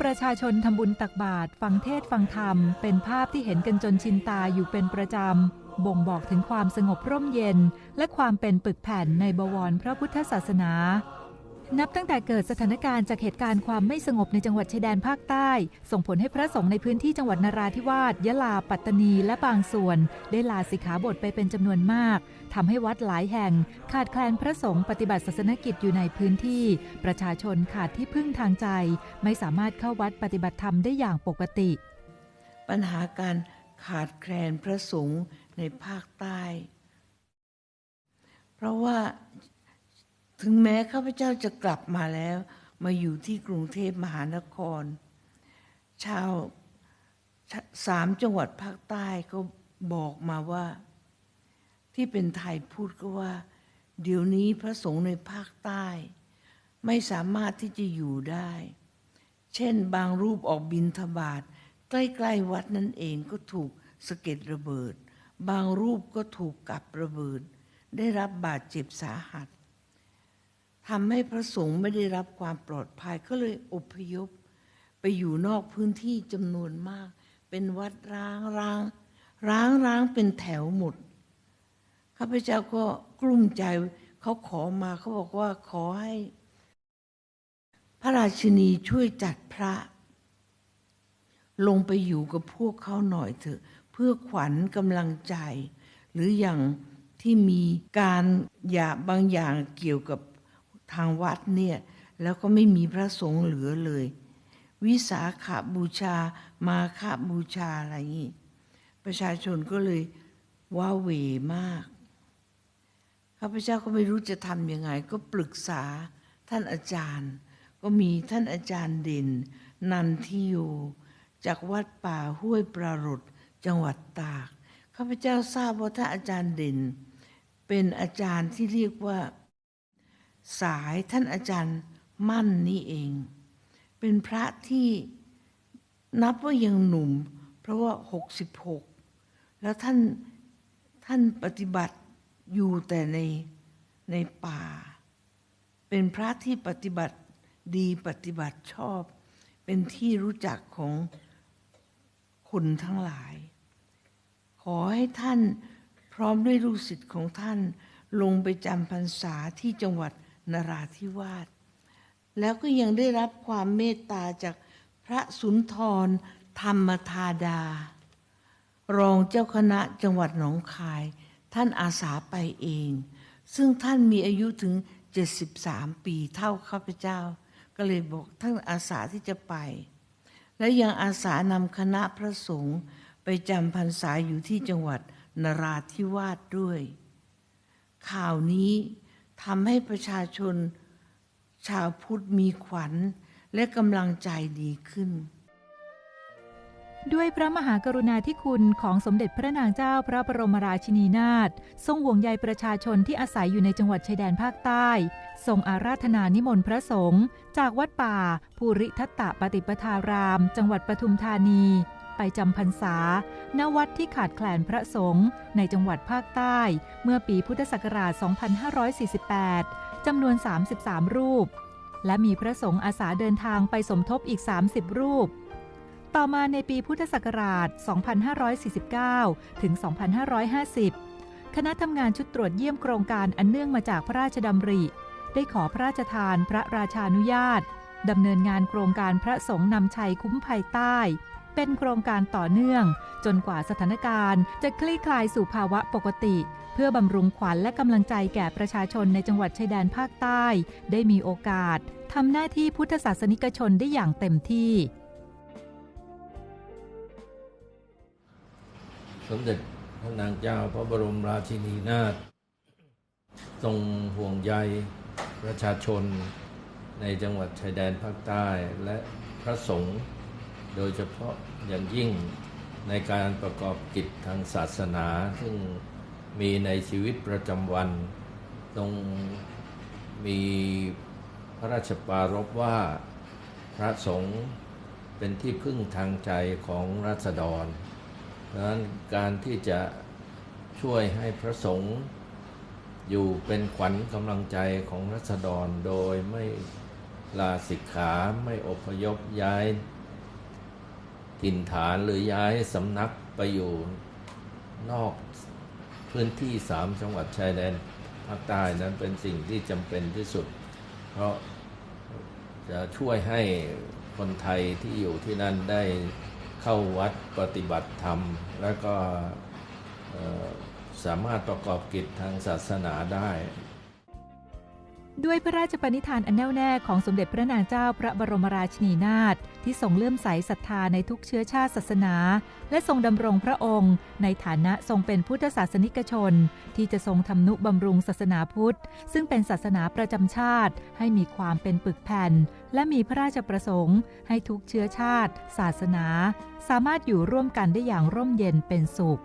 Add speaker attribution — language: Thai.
Speaker 1: ประชาชนทำบุญตักบาตรฟังเทศฟังธรรม เป็นภาพที่เห็นกันจนชินตาอยู่เป็นประจำ บ่งบอกถึงความสงบร่มเย็น และความเป็นปึกแผ่นในบวรพระพุทธศาสนา นับตั้งแต่เกิดสถานการณ์จากเหตุการณ์ความไม่สงบในจังหวัดชายแดนภาคใต้ ส่งผลให้พระสงฆ์ในพื้นที่จังหวัดนราธิวาสยะลา ปัตตานี และบางส่วน ได้ลาสิกขาบทไปเป็นจำนวนมากทำให้วัดหลายแห่ง ขาดแคลนพระสงฆ์ปฏิบัติศาสนกิจอยู่ในพื้นที่ ประชาชนขาดที่พึ่งทางใจ ไม่สามารถเข้าวัดปฏิบัติธรรมได้อย่างปกติ
Speaker 2: ปัญหาการขาดแคลนพระสงฆ์ในภาคใต้ เพราะว่า ถึงแม้ข้าพเจ้าจะกลับมาแล้ว มาอยู่ที่กรุงเทพมหานคร ชาวสามจังหวัดภาคใต้ก็บอกมาว่า ที่เป็นไทยพูดก็ว่า เดี๋ยวนี้พระสงฆ์ในภาคใต้ ไม่สามารถที่จะอยู่ได้ เช่นบางรูปออกบินทบาทใกล้ๆวัดนั่นเองก็ถูกสะเก็ดระเบิด บางรูปก็ถูกกับระเบิด ได้รับบาดเจ็บสาหัส ทำให้พระสงฆ์ไม่ได้รับความปลอดภัยก็เลยอพยพ ไปอยู่นอกพื้นที่จำนวนมาก เป็นวัดร้างร้างร้างร้างเป็นแถวหมดข้าพเจ้าก็กลุ้มใจเขาขอมาเขาบอกว่าขอให้ พระราชินีช่วยจัดพระ ลงไปอยู่กับพวกเขาหน่อยเถอะ เพื่อขวัญกำลังใจ หรืออย่างที่มีการอย่าบางอย่างเกี่ยวกับ ทางวัดเนี่ย แล้วก็ไม่มีพระสงฆ์เหลือเลย วิสาขาบูชามาฆบูชาอะไรอย่างนี้ประชาชนก็เลยว้าเหวมากข้าพเจ้าก็ไม่รู้จะทำยังไง ก็ปรึกษาท่านอาจารย์ ก็มีท่านอาจารย์เด่น นันทิโยจากวัดป่าห้วยประรดจังหวัดตากข้าพเจ้าทราบว่าท่านอาจารย์เด่น เป็นอาจารย์ที่เรียกว่า สายท่านอาจารย์มั่นนี่เอง เป็นพระที่นับว่ายังหนุ่ม เพราะว่าหกสิบหกแล้วท่านท่านปฏิบัติอยู่แต่ในในป่า เป็นพระที่ปฏิบัติดีปฏิบัติชอบ เป็นที่รู้จักของคนทั้งหลาย ขอให้ท่านพร้อมด้วยลูกศิษย์ของท่านลงไปจำพรรษาที่จังหวัด นราธิวาสแล้วก็ยังได้รับความเมตตาจากพระสุนทรธรรมธาดา รองเจ้าคณะจังหวัดหนองคาย ท่านอาสาไปเอง ซึ่งท่านมีอายุถึง 73 ปีเท่าข้าพเจ้า ก็เลยบอกท่านอาสาที่จะไป และยังอาสานำคณะพระสงฆ์ไปจำพรรษาอยู่ที่จังหวัดนราธิวาสด้วย ข่าวนี้ ทำให้ประชาชนชาวพุทธมีขวัญและกำลังใจดีขึ้น
Speaker 1: ด้วยพระมหากรุณาธิคุณของสมเด็จพระนางเจ้าพระบรมราชินีนาถทรงห่วงใยประชาชนที่อาศัยอยู่ในจังหวัดชายแดนภาคใต้ทรงอาราธนานิมนต์พระสงฆ์จากวัดป่าภูริทัตตปฏิปทาราม จังหวัดปทุมธานี ไปจำพรรษา ณ วัดที่ขาดแคลนพระสงฆ์ในจังหวัดภาคใต้ เมื่อปีพุทธศักราช 2548 จำนวน 33 รูป และมีพระสงฆ์อาสาเดินทางไปสมทบอีก 30 รูป ต่อมาในปีพุทธศักราช 2549 ถึง 2550 คณะทำงานชุดตรวจเยี่ยมโครงการอันเนื่องมาจากพระราชดำริ ได้ขอพระราชทานพระราชานุญาตดำเนินงานโครงการพระสงฆ์นำชัยคุ้มภัยใต้ เป็นโครงการต่อเนื่อง จนกว่าสถานการณ์ จะคลี่คลายสู่ภาวะปกติ เพื่อบำรุงขวัญและกำลังใจแก่ประชาชนในจังหวัดชายแดนภาคใต้ ได้มีโอกาสทำหน้าที่พุทธศาสนิกชนได้อย่างเต็มที่
Speaker 3: สมเด็จพระนางเจ้าพระบรมราชินีนาถทรงห่วงใยประชาชนในจังหวัดชายแดนภาคใต้และพระสงฆ์ โดยเฉพาะอย่างยิ่งในการประกอบกิจทางศาสนา ซึ่งมีในชีวิตประจำวันทรงมีพระราชปารภว่าพระสงฆ์เป็นที่พึ่งทางใจของรัษฎรดังนั้นการที่จะช่วยให้พระสงฆ์อยู่เป็นขวัญกำลังใจของรัษฎรโดยไม่ลาสิกขาไม่อพยพย้าย ถิ่นฐานหรือย้ายสำนักไปอยู่นอกพื้นที่สามจังหวัดชายแดนภาคใต้นั้นเป็นสิ่งที่จำเป็นที่สุด เพราะจะช่วยให้คนไทยที่อยู่ที่นั่นได้เข้าวัดปฏิบัติธรรม แล้วก็สามารถประกอบกิจทางศาสนาได้
Speaker 1: ด้วยพระราชปณิธานอันแน่วแน่ของสมเด็จพระนางเจ้าพระบรมราชินีนาถที่ทรงเลื่อมใสศรัทธาในทุกเชื้อชาติศาสนา และทรงดำรงพระองค์ ในฐานะทรงเป็นพุทธศาสนิกชน ที่จะทรงทำนุบำรุงศาสนาพุทธ ซึ่งเป็นศาสนาประจำชาติ ให้มีความเป็นปึกแผ่น และมีพระราชประสงค์ ให้ทุกเชื้อชาติ ศาสนา สามารถอยู่ร่วมกันได้อย่างร่มเย็นเป็นสุข